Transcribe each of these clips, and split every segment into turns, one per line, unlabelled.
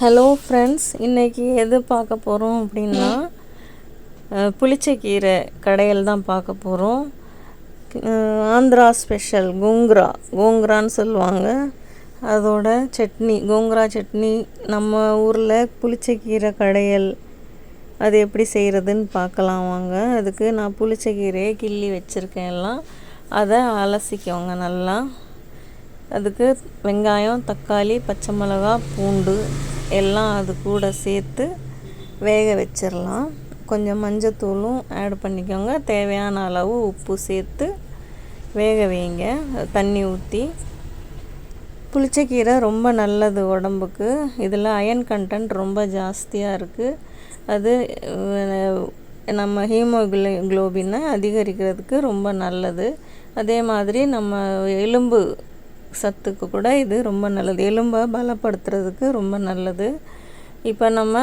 Hello friends இன்றைக்கி எது பார்க்க போகிறோம் அப்படின்னா புளிச்சக்கீரை கடையில் தான் பார்க்க போகிறோம் ஆந்திரா ஸ்பெஷல் கோங்குரா. கோங்குரான்னு சொல்லுவாங்க. அதோட சட்னி கோங்குரா சட்னி. நம்ம ஊரில் புளிச்சக்கீரை கடையல் அது எப்படி செய்கிறதுன்னு பார்க்கலாம் வாங்க. அதுக்கு நான் புளிச்சக்கீரையை கிள்ளி வச்சுருக்கேன் எல்லாம். அதை அலசிக்கோங்க நல்லா. அதுக்கு வெங்காயம் தக்காளி பச்சை மிளகா பூண்டு எல்லாம் அது கூட சேர்த்து வேக வச்சிடலாம் கொஞ்சம் மஞ்சத்தூளும் ஆட் பண்ணிக்கோங்க. தேவையான அளவு உப்பு சேர்த்து வேக வைங்க. தண்ணி ஊற்றி புளிச்சக்கீரை ரொம்ப நல்லது உடம்புக்கு. இதில் அயன் கண்டென்ட் ரொம்ப ஜாஸ்தியாக இருக்குது அது நம்ம ஹீமோகுளோ குளோபினை அதிகரிக்கிறதுக்கு ரொம்ப நல்லது. அதே மாதிரி நம்ம எலும்பு சத்துக்கு கூட இது ரொம்ப நல்லது. எலும்பை பலப்படுத்துறதுக்கு ரொம்ப நல்லது. இப்போ நம்ம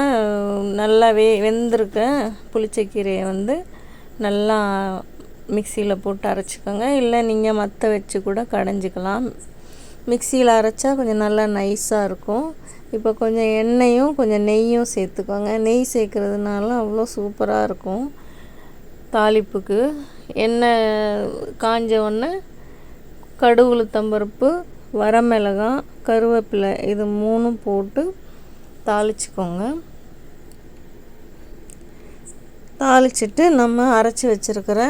நல்லா வே வெந்திருக்க புளிச்சக்கீரையை வந்து நல்லா மிக்சியில் போட்டு அரைச்சிக்கோங்க. இல்லை நீங்கள் மற்ற வச்சு கூட கடைஞ்சிக்கலாம். மிக்சியில் அரைச்சா கொஞ்சம் நல்லா நைஸாக இருக்கும். இப்போ கொஞ்சம் எண்ணெயும் கொஞ்சம் நெய்யும் சேர்த்துக்கோங்க. நெய் சேர்க்குறதுனால அவ்வளோ சூப்பராக இருக்கும். தாளிப்புக்கு. எண்ணெய் காஞ்ச உடனே கடுகு உளுத்தம்பருப்பு வரமிளகாய் கருவேப்பிலை இது மூணும் போட்டு தாளிச்சுக்கோங்க. தாளிச்சிட்டு நம்ம அரைச்சி வச்சுருக்கிற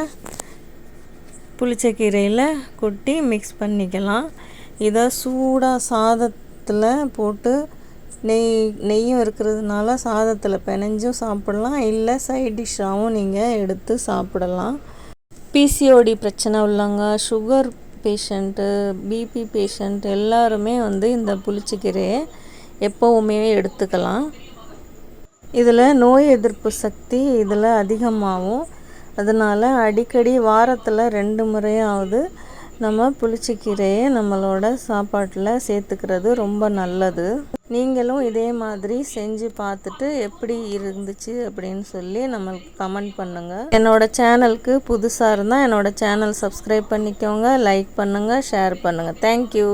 புளிச்சக்கீரையில் கொட்டி மிக்ஸ் பண்ணிக்கலாம். இதை சூடாக சாதத்தில் போட்டு நெய் நெய்யும் இருக்கிறதுனால சாதத்தில் பிணைஞ்சும் சாப்பிடலாம். இல்லை சைட் டிஷ்ஷாகவும் நீங்கள் எடுத்து சாப்பிடலாம். பிசிஓடி பிரச்சனை உள்ளவங்க சுகர் பேஷண்ட்டு பிபி பேஷண்ட் எல்லாருமே வந்து இந்த புளிச்சக்கீரையை எப்போவுமே எடுத்துக்கலாம். இதில் நோய் எதிர்ப்பு சக்தி இதில் அதிகமாகும். அதனால் அடிக்கடி வாரத்தில் ரெண்டு முறையாவது நம்ம புளிச்சக்கீரையை நம்மளோட சாப்பாட்டில் சேர்த்துக்கிறது ரொம்ப நல்லது. நீங்களும் இதே மாதிரி செஞ்சு பார்த்துட்டு எப்படி இருந்துச்சு அப்படின்னு சொல்லி நம்மளுக்கு கமெண்ட் பண்ணுங்கள் என்னோடய சேனலுக்கு புதுசாக இருந்தால் என்னோடய சேனல் சப்ஸ்கிரைப் பண்ணிக்கோங்க லைக் பண்ணுங்கள் ஷேர் பண்ணுங்கள் தேங்க்யூ